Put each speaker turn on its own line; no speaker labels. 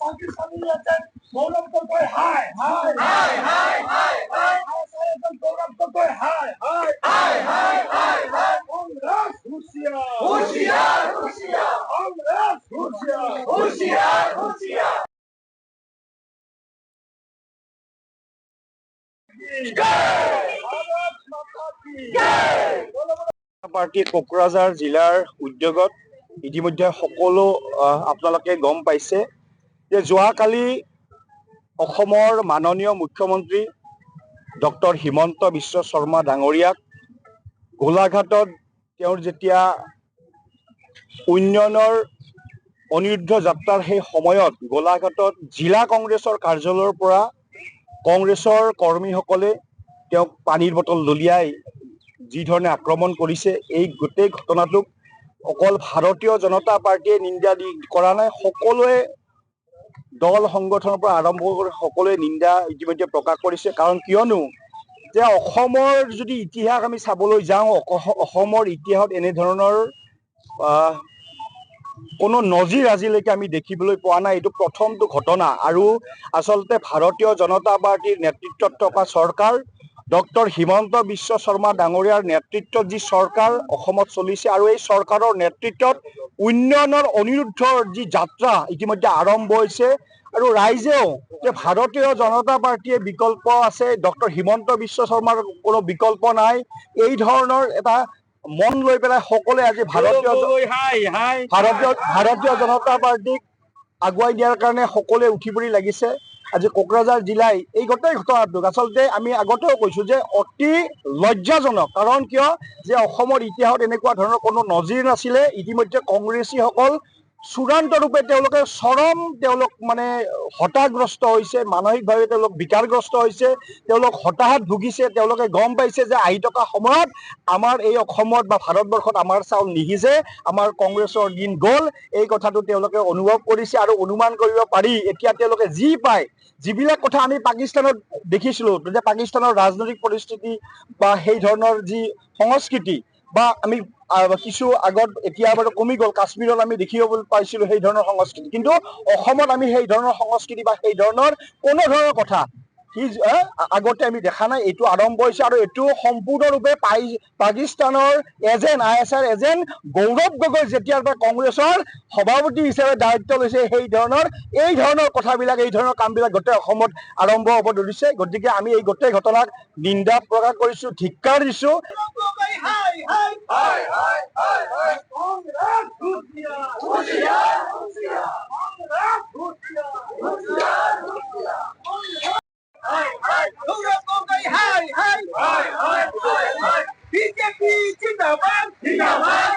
Pakistani
party Kokrajhar জিলাৰ উদ্যোগত ইতিমধ্যে সকলো আহ, আপোনালোকে গম পাইছে যে যোৱাকালি অসমৰ মাননীয় মুখ্যমন্ত্ৰী ডক্টৰ হিমন্ত বিশ্ব শৰ্মা ডাঙৰীয়াক গোলাঘাটত তেওঁৰ যেতিয়া উন্নয়নৰ অনিৰুদ্ধ যাত্ৰাৰ সেই সময়ত গোলাঘাটত জিলা কংগ্ৰেছৰ কাৰ্যালয়ৰ পৰা কংগ্ৰেছৰ কৰ্মীসকলে তেওঁক পানীৰ বটল দলিয়াই যি ধৰণে আক্ৰমণ কৰিছে এই গোটেই ঘটনাটোক অকল ভাৰতীয় জনতা পাৰ্টীয়ে নিন্দা দি কৰা নাই সকলোৱে দল সংগঠনৰ পৰা আৰম্ভ কৰি সকলোৱে নিন্দা ইতিমধ্যে প্ৰকাশ কৰিছে। কাৰণ কিয়নো যে অসমৰ যদি ইতিহাস আমি চাবলৈ যাওঁ অসমৰ ইতিহাসত এনেধৰণৰ কোনো নজিৰ আজিলৈকে আমি দেখিবলৈ পোৱা নাই। এইটো প্ৰথমটো ঘটনা। আৰু আচলতে ভাৰতীয় জনতা পাৰ্টীৰ নেতৃত্বত থকা চৰকাৰ ডক্টৰ হিমন্ত বিশ্ব শৰ্মা ডাঙৰীয়াৰ নেতৃত্বত যি চৰকাৰ অসমত চলিছে আৰু এই চৰকাৰৰ নেতৃত্বত উন্নয়নৰ অনিৰুদ্ধৰ যি যাত্ৰা ইতিমধ্যে আৰম্ভ হৈছে আৰু ৰাইজেও যে ভাৰতীয় জনতা পাৰ্টীয়ে বিকল্প আছে ডক্টৰ হিমন্ত বিশ্ব শৰ্মাৰ কোনো বিকল্প নাই এই ধৰণৰ এটা মন লৈ পেলাই সকলোৱে আজি ভাৰতীয় ভাৰতীয় ভাৰতীয় জনতা পাৰ্টীক আগুৱাই দিয়াৰ কাৰণে সকলোৱে উঠি পৰি লাগিছে। আজি কোকৰাঝাৰ জিলাই এই গোটেই ঘটনাটোক আচলতে আমি আগতেও কৈছো যে অতি লজ্জাজনক। কাৰণ কিয়? যে অসমৰ ইতিহাসত এনেকুৱা ধৰণৰ কোনো নজিৰ নাছিলে। ইতিমধ্যে কংগ্ৰেছীসকল চূড়ান্ত ৰূপে তেওঁলোকে চৰম তেওঁলোক মানে মানসিকভাৱে তেওঁলোক বিকাৰগ্ৰস্ত হৈছে তেওঁলোক হতাশাত ভুগিছে তেওঁলোকে গম পাইছে যে আহি থকা সময়ত আমাৰ এই বা ভাৰতবৰ্ষত আমাৰ চাউল নিসিজে আমাৰ কংগ্ৰেছৰ দিন গ'ল এই কথাটো অনুভৱ কৰিছে আৰু অনুমান পাৰি। এতিয়া তেওঁলোকে যি পায় যিবিলাক কথা আমি পাকিস্তানত দেখিছিলো যে পাকিস্তানৰ ৰাজনৈতিক পৰিস্থিতি বা সেই ধৰণৰ যি সংস্কৃতি বা আমি কিছু আগত এতিয়া বাৰু কমি গ'ল। কাশ্মীৰত আমি দেখিব পাইছিলো সেই ধৰণৰ সংস্কৃতি। কিন্তু অসমত আমি সেই ধৰণৰ সংস্কৃতি বা সেই ধৰণৰ কোনো ধৰণৰ কথা সি আগতে আমি দেখা নাই, এইটো আৰম্ভ হৈছে আৰু এইটো সম্পূৰ্ণৰূপে পাকিস্তানৰ agent, I S R agent Gaurav Gogoi, যেতিয়াৰ পৰা কংগ্ৰেছৰ সভাপতি হিচাপে দায়িত্ব লৈছে, সেই ধৰণৰ এই ধৰণৰ কথাবিলাক, এই ধৰণৰ কামবিলাক গোটেই অসমত আৰম্ভ হ'ব ধৰিছে। গতিকে আমি এই গোটেই ঘটনাক নিন্দা প্ৰকাশ কৰিছো, ধিক্কাৰ দিছো।
হাই জিন্দাবাদ জিন্দাবাদ